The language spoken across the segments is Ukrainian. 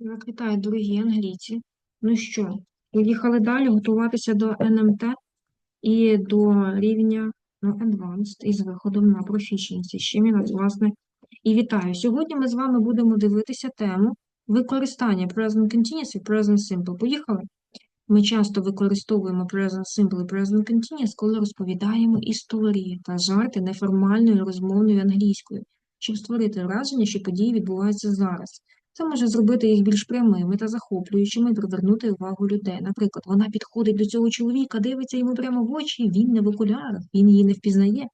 Вітаю, дорогі англійці. Ну що, поїхали далі готуватися до НМТ і до рівня ну, Advanced із виходом на Proficiency, з чим я вас, власне, і вітаю. Сьогодні ми з вами будемо дивитися тему використання Present Continuous і Present Simple. Поїхали? Ми часто використовуємо Present Simple і Present Continuous, коли розповідаємо історії та жарти неформальною розмовною англійською, щоб створити враження, що події відбуваються зараз. Це може зробити їх більш прямими та захоплюючими і привернути увагу людей. Наприклад, вона підходить до цього чоловіка, дивиться йому прямо в очі, він не в окулярах, він її не впізнає.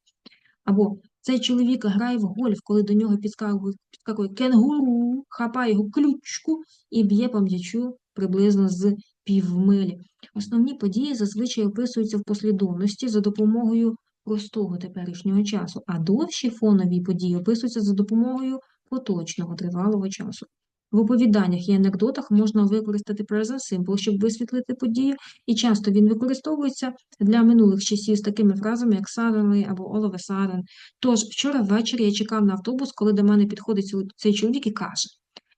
Або цей чоловік грає в гольф, коли до нього підскакує, кенгуру, хапає його ключку і б'є по м'ячу приблизно з півмилі. Основні події зазвичай описуються в послідовності за допомогою простого теперішнього часу, а довші фонові події описуються за допомогою поточного тривалого часу. В оповіданнях і анекдотах можна використати present simple, щоб висвітлити подію, і часто він використовується для минулих часів з такими фразами, як suddenly або all of a sudden. Тож, вчора ввечері я чекав на автобус, коли до мене підходить цей чоловік і каже: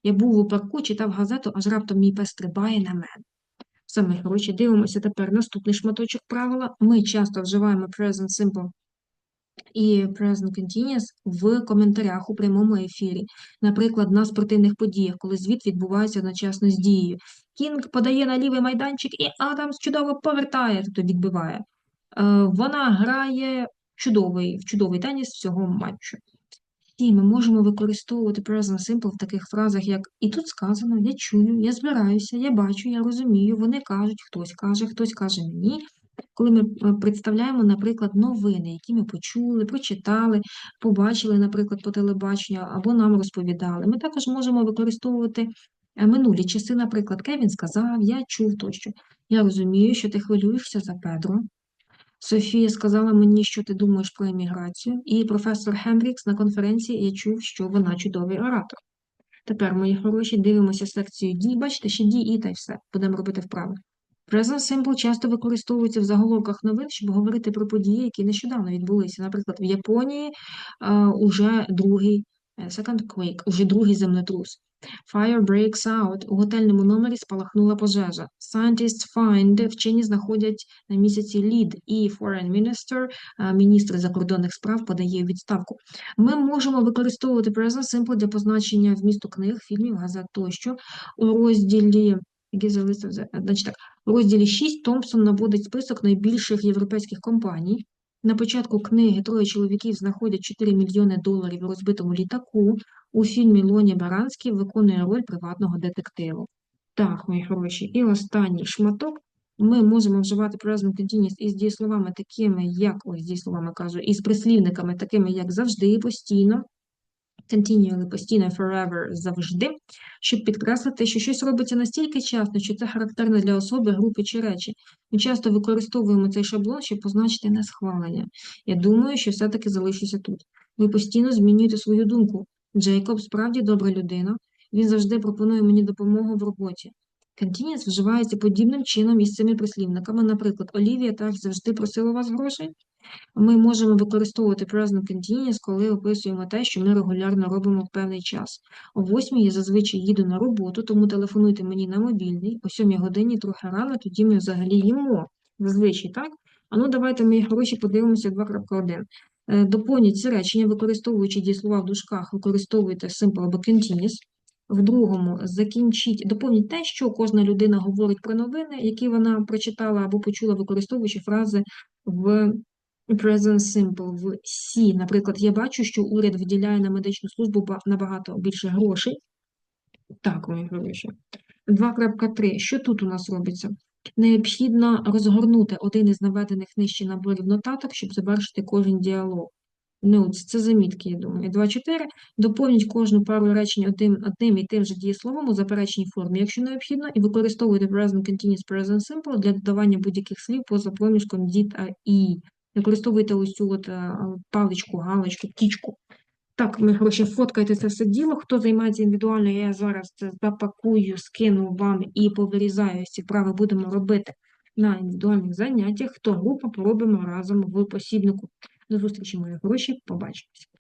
Я був у парку, читав газету, аж раптом мій пес стрибає на мене. Саме коротше, дивимося тепер наступний шматочок правила. Ми часто вживаємо present simple і present continuous в коментарях у прямому ефірі. Наприклад, на спортивних подіях, коли звіт відбувається одночасно з дією. Кінг подає на лівий майданчик, і Адамс чудово повертає, тобто відбиває. Е, Вона грає чудовий, в чудовий теніс всього матчу. І ми можемо використовувати present simple в таких фразах, як і тут сказано, я чую, я збираюся, я бачу, я розумію, вони кажуть, хтось каже, хтось каже мені. Коли ми е, представляємо, наприклад, новини, які ми почули, прочитали, побачили, наприклад, по телебаченню або нам розповідали, ми також можемо використовувати е, минулі часи, наприклад, Кевін сказав, я чув тощо. Я розумію, що ти хвилюєшся за Педро. Софія сказала мені, що ти думаєш про еміграцію, і професор Хендрікс на конференції я чув, що вона чудовий оратор. Тепер, мої хороші, дивимося секцію дій. Бачите, ще дій і та й все. Будемо робити вправи. Present Simple часто використовується в заголовках новин, щоб говорити про події, які нещодавно відбулися. Наприклад, в Японії е, уже другий е, second quake, уже другий землетрус. Fire breaks out. У готельному номері спалахнула пожежа. Scientists find. Вчені знаходять на місяці лід. І Foreign Minister, е, міністр закордонних справ, подає відставку. Ми можемо використовувати Present Simple для позначення вмісту книг, фільмів, газет тощо. У розділі які залишилися, значить так, у розділі 6 Томпсон наводить список найбільших європейських компаній. На початку книги троє чоловіків знаходять 4 мільйони доларів у розбитому літаку. У фільмі Лоні Баранський виконує роль приватного детективу. Так, мої хороші. І останній шматок. Ми можемо вживати present continuous із дієсловами такими, як, ось дієсловами кажу, із прислівниками такими, як завжди, постійно, continually, постійно, forever, завжди, щоб підкреслити, що щось робиться настільки часто, що це характерно для особи, групи чи речі. Ми часто використовуємо цей шаблон, щоб позначити несхвалення. Я думаю, що все-таки залишуся тут. Ви постійно змінюєте свою думку. Джейкоб справді добра людина. Він завжди пропонує мені допомогу в роботі. Continuous вживається подібним чином із цими прислівниками. Наприклад, Олівія так завжди просила вас грошей. Ми можемо використовувати present continuous, коли описуємо те, що ми регулярно робимо в певний час. О 8 я зазвичай їду на роботу, тому телефонуйте мені на мобільний. О 7 годині трохи рано, тоді ми взагалі їмо. Зазвичай, так? А ну давайте, мої гроші, подивимося 2.1. Е, Доповніть це речення, використовуючи дієслова в дужках, використовуйте simple або continuous. В другому закінчіть, доповніть те, що кожна людина говорить про новини, які вона прочитала або почула, використовуючи фрази в Present Simple в Сі. Наприклад, я бачу, що уряд виділяє на медичну службу набагато більше грошей. Так, мої гроші. 2.3. Що тут у нас робиться? Необхідно розгорнути один із наведених нижче наборів нотаток, щоб завершити кожен діалог. Notes – це замітки, я думаю. 2.4. Доповніть кожну пару речень одним, одним і тим же дієсловом у заперечній формі, якщо необхідно, і використовуйте present continuous present simple для додавання будь-яких слів поза проміжком дід та і. Використовуйте ось цю от е, паличку, галочку, птічку. Так, ми гроші фоткайте це все діло. Хто займається індивідуально, я зараз це запакую, скину вам і повирізаю ці вправи будемо робити на індивідуальних заняттях. Хто група, поробимо разом в посібнику. До зустрічі, мої гроші, побачимось.